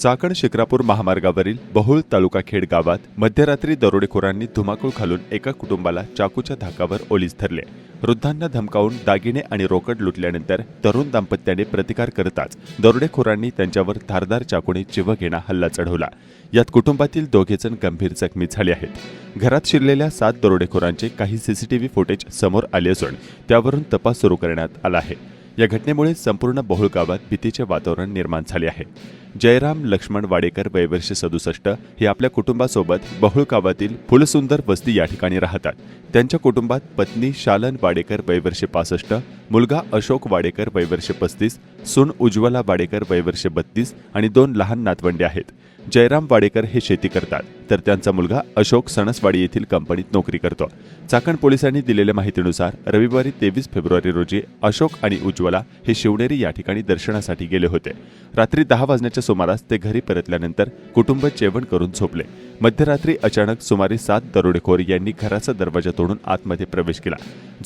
चाकण शिक्रापूर महामार्गावरील बहुळ तालुका खेड गावात मध्यरात्री दरोडेखोरांनी धुमाकूळ घालून एका कुटुंबाला चाकूच्या धाकावर ओलीस धरले. वृद्धांना धमकावून दागिने आणि रोकड लुटल्यानंतर तरुण दाम्पत्याने प्रतिकार करताच दरोडेखोरांनी त्यांच्यावर धारदार चाकूने जीवघेणा हल्ला चढवला. यात कुटुंबातील दोघेजण गंभीर जखमी झाले आहेत. घरात शिरलेल्या सात दरोडेखोरांचे काही सीसीटीव्ही फुटेज समोर आले असून त्यावरून तपास सुरू करण्यात आला आहे. या घटनेमुळे संपूर्ण बहुळ गावात भीतीचे वातावरण निर्माण झाले आहे. जयराम लक्ष्मण वाडेकर वयवर्ष सदुसष्ट हे आपल्या कुटुंबासोबत बहुळ गावातील फुलसुंदर वस्ती या ठिकाणी राहतात. त्यांच्या कुटुंबात पत्नी शालन वाडेकर वयवर्ष पासष्ट मुलगा अशोक वाडेकर वयवर्ष पस्तीस सून उज्ज्वला वाडेकर वयवर्ष बत्तीस आणि दोन लहान नातवंडे आहेत. जयराम वाडेकर हे शेती करतात तर त्यांचा मुलगा अशोक सणसवाडी येथील कंपनीत नोकरी करतो. चाकण पोलिसांनी दिलेल्या माहितीनुसार रविवारी तेवीस फेब्रुवारी रोजी अशोक आणि उज्ज्वला हे शिवनेरी या ठिकाणी दर्शनासाठी गेले होते. रात्री दहा वाजण्याच्या सुमारास ते घरी परतल्यानंतर कुटुंब जेवण करून झोपले. मध्यरात्री अचानक सुमारे सात दरोडेखोर यांनी घराचा दरवाजा तोडून आतमध्ये प्रवेश केला.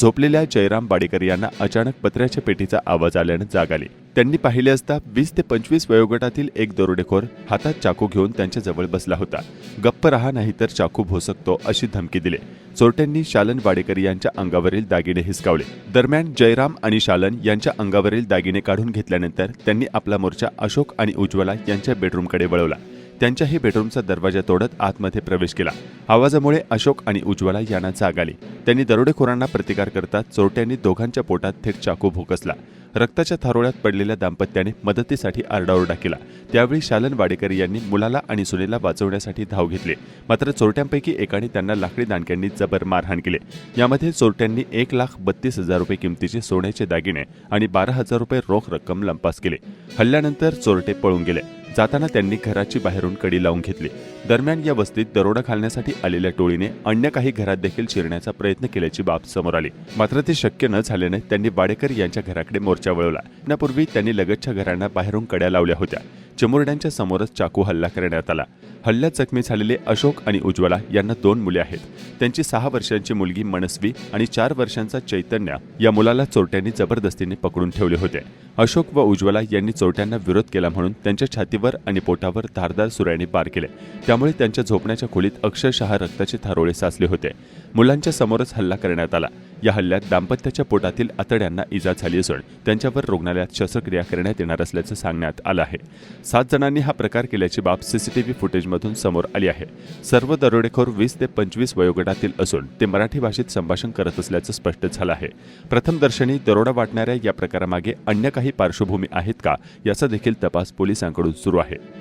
झोपलेल्या जयराम वाडेकर यांना अचानक पत्र्याच्या पेटीचा आवाज आल्यानं जाग आली. त्यांनी पाहिले असता वीस ते पंचवीस वयोगटातील एक दरोडेखोर हातात चाकू घेऊन त्यांच्या जवळ बसला होता. गप्प रहा नाही तर चाकू भोसकतो अशी धमकी दिली. चोरट्यांनी शालन वाडेकर यांच्या अंगावरील दागिने हिसकावले. दरम्यान जयराम आणि शालन यांच्या अंगावरील दागिने काढून घेतल्यानंतर त्यांनी आपला मोर्चा अशोक आणि उज्ज्वला यांच्या बेडरूमकडे वळवला. त्यांच्याही बेडरूमचा दरवाजा तोडत आतमध्ये प्रवेश केला. आवाजामुळे अशोक आणि उज्ज्वला यांना जाग आली. त्यांनी दरोडेखोरांना प्रतिकार करता चोरट्यांनी दोघांच्या पोटात थेट चाकू भोकसला. रक्ताच्या थारोळ्यात पडलेल्या दाम्पत्याने मदतीसाठी आरडाओरडा केला. त्यावेळी शालन वाडेकर यांनी मुलाला आणि सुनेला वाचवण्यासाठी धाव घेतली. मात्र चोरट्यांपैकी एकाने त्यांना लाकडी दांडक्यांनी जबर मारहाण केली. यामध्ये चोरट्यांनी एक लाख बत्तीस हजार रुपये किमतीचे सोन्याचे दागिने आणि बारा हजार रुपये रोख रक्कम लंपास केली. हल्ल्यानंतर चोरटे पळून गेले. जाताना त्यांनी घराची बाहेरून कडी लावून घेतली. दरम्यान या वस्तीत दरोडा घालण्यासाठी आलेल्या टोळीने अन्य काही घरात देखील शिरण्याचा प्रयत्न केल्याची बाब समोर आली. मात्र ते शक्य न झाल्याने त्यांनी वाडेकर यांच्या घराकडे मोर्चा वळवला. त्यापूर्वी त्यांनी लगतच्या घरांना बाहेरून कड्या लावल्या होत्या. चिमुरड्यांच्या समोरच चाकू हल्ला करण्यात आला. हल्ल्यात जखमी झालेले अशोक आणि उज्ज्वला यांना दोन मुले आहेत. त्यांची सहा वर्षांची मुलगी मनस्वी आणि चार वर्षांचा चैतन्य या मुलाला चोरट्यांनी जबरदस्तीने पकडून ठेवले होते. अशोक व उज्ज्वला यांनी चोरट्यांना विरोध केला म्हणून त्यांच्या छातीवर आणि पोटावर धारदार सुऱ्याने पार केले. त्यामुळे त्यांच्या झोपण्याच्या खोलीत अक्षरशः रक्ताचे थारोळे साचले होते. मुलांच्या समोरच हल्ला करण्यात आला. या हल्ल्यात दाम्पत्याच्या पोटातील आतड्यांना इजा झाली असून त्यांच्यावर रुग्णालयात शस्त्रक्रिया करण्यात येणार असल्याचं सांगण्यात आलं आहे. सात जणांनी हा प्रकार केल्याची बाब सीसीटीव्ही फुटेजमधून समोर आली आहे. सर्व दरोडेखोर वीस ते पंचवीस वयोगटातील असून ते मराठी भाषेत संभाषण करत असल्याचं स्पष्ट झालं आहे. प्रथमदर्शनी दरोडा वाटणाऱ्या या प्रकारामागे अन्य काही पार्श्वभूमी आहेत का याचा देखील तपास पोलिसांकडून सुरू आहे.